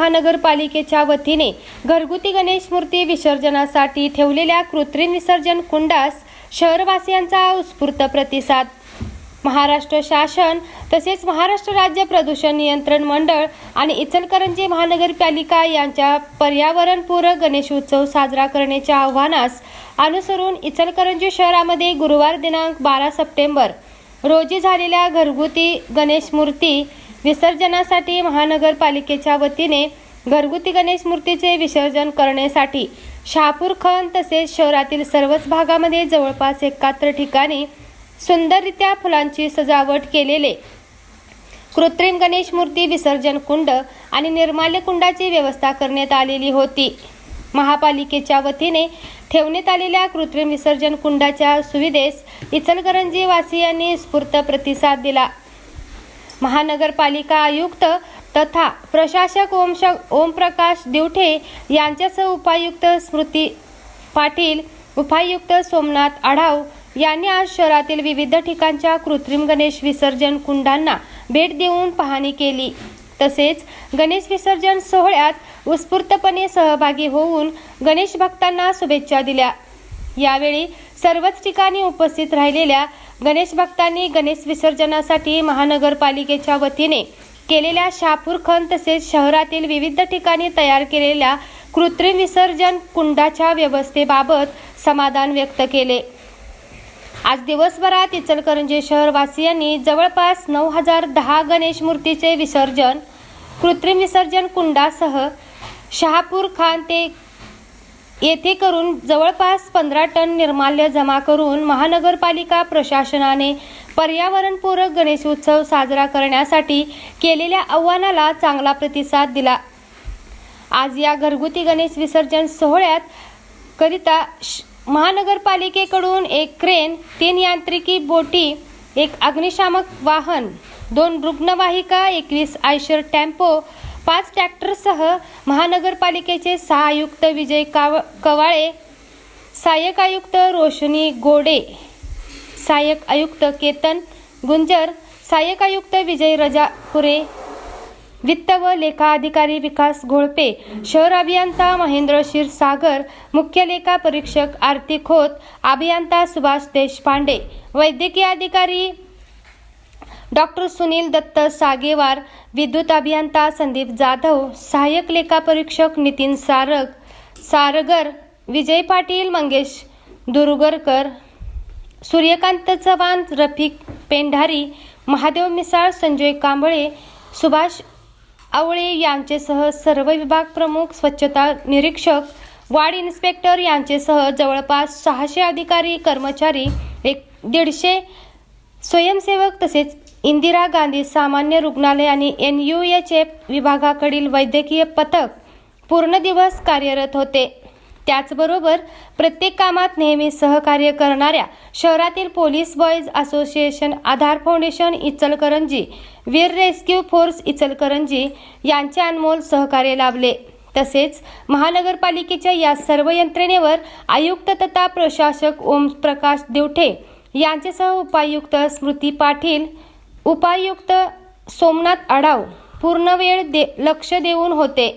महानगरपालिकेच्या वतीने घरगुती गणेश मूर्ती विसर्जनासाठी ठेवलेल्या कृत्रिम विसर्जन कुंडास शहरवासियांचा उत्स्फूर्त प्रतिसाद. महाराष्ट्र शासन तसेच महाराष्ट्र राज्य प्रदूषण नियंत्रण मंडळ आणि इचलकरंजी महानगरपालिका यांच्या पर्यावरणपूरक गणेशोत्सव साजरा करण्याच्या आव्हानास अनुसरून इचलकरंजी शहरामध्ये गुरुवार दिनांक बारा सप्टेंबर रोजी झालेल्या घरगुती गणेश मूर्ती विसर्जनासाठी महानगरपालिकेच्या वतीने घरगुती गणेश मूर्तीचे विसर्जन करण्यासाठी शहापूरखन तसेच शहरातील सर्वच भागामध्ये जवळपास एकाहत्तर ठिकाणी सुंदररित्या फुलांची सजावट केलेले कृत्रिम गणेश मूर्ती विसर्जन कुंड आणि निर्माल्य कुंडाची व्यवस्था करण्यात आलेली होती. महापालिकेच्या वतीने ठेवण्यात आलेल्या कृत्रिम विसर्जन कुंडाच्या सुविधेस इचलकरंजी वासियांनी स्फूर्त प्रतिसाद दिला. महानगरपालिका आयुक्त तथा प्रशासक ओमश ओमप्रकाश दिवठे यांच्यासह उपायुक्त स्मृती पाटील उपायुक्त सोमनाथ आढाव यांनी आज शहरातील विविध ठिकाणच्या कृत्रिम गणेश विसर्जन कुंडांना भेट देऊन पाहणी केली. तसेच गणेश विसर्जन सोहळ्यात उत्स्फूर्तपणे सहभागी होऊन गणेश भक्तांना शुभेच्छा दिल्या. यावेळी सर्वच ठिकाणी उपस्थित राहिलेल्या गणेश भक्तांनी गणेश विसर्जनासाठी महानगरपालिकेच्या वतीने केलेल्या शहापूर खण तसेच शहरातील विविध ठिकाणी तयार केलेल्या कृत्रिम विसर्जन कुंडाच्या व्यवस्थेबाबत समाधान व्यक्त केले. आज दिवसभरात इचलकरंजी शहरवासियांनी जवळपास नऊ हजार दहा गणेश मूर्तीचे विसर्जन कृत्रिम विसर्जन कुंडासह शहापूर खान ते येथे करून जवळपास पंधरा टन निर्माल्य जमा करून महानगरपालिका प्रशासनाने पर्यावरणपूरक गणेशोत्सव साजरा करण्यासाठी केलेल्या आव्हानाला चांगला प्रतिसाद दिला. आज या घरगुती गणेश विसर्जन सोहळ्यात करिता श- महानगरपालिकेकडून एक क्रेन तीन यांत्रिकी बोटी एक अग्निशामक वाहन दोन रुग्णवाहिका एकवीस आयशर टेम्पो पाच ट्रॅक्टरसह महानगरपालिकेचे सहा आयुक्त विजय काव कवाळे सहाय्यक आयुक्त रोशनी गोडे सहाय्यक आयुक्त केतन गुंजर सहाय्यक आयुक्त विजय रजापुरे वित्त व लेखा अधिकारी विकास घोळपे शहर अभियंता महेंद्र क्षीरसागर मुख्य लेखा परीक्षक आरती खोत अभियंता सुभाष देशपांडे वैद्यकीय अधिकारी डॉक्टर सुनील दत्त सागेवार विद्युत अभियंता संदीप जाधव सहाय्यक लेखा परीक्षक नितीन सारग सारगर विजय पाटील मंगेश दुरुगरकर सूर्यकांत चव्हाण रफिक पेंढारी महादेव मिसाळ संजय कांबळे सुभाष आवळे यांचेसह सर्व विभाग प्रमुख स्वच्छता निरीक्षक वार्ड इन्स्पेक्टर यांचेसह जवळपास सहाशे अधिकारी कर्मचारी एक दीडशे स्वयंसेवक तसेच इंदिरा गांधी सामान्य रुग्णालय आणि एन यू एच एफ विभागाकडील वैद्यकीय पथक पूर्ण दिवस कार्यरत होते. त्याचबरोबर प्रत्येक कामात नेहमी सहकार्य करणाऱ्या शहरातील police boys association Aadhaar foundation Ichalkaranji Veer rescue force Ichalkaranji यांचे अनमोल सहकार्य लाभले. तसेच महानगरपालिकेच्या या सर्व यंत्रणेवर आयुक्त तथा प्रशासक ओम प्रकाश देवठे यांच्यासह उपायुक्त स्मृती पाटील उपायुक्त सोमनाथ आढाव पूर्ण वेळ दे लक्ष देऊन होते.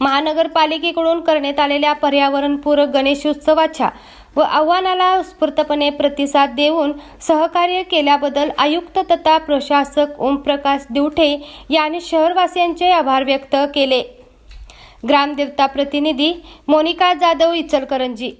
महानगरपालिकेकडून करण्यात आलेल्या पर्यावरणपूरक गणेशोत्सवाच्या व आव्हानाला स्फूर्तपणे प्रतिसाद देऊन सहकार्य केल्याबद्दल आयुक्त तथा प्रशासक ओमप्रकाश दिवठे यांनी शहरवासियांचे आभार व्यक्त केले. ग्रामदेवता प्रतिनिधी मोनिका जाधव इचलकरंजी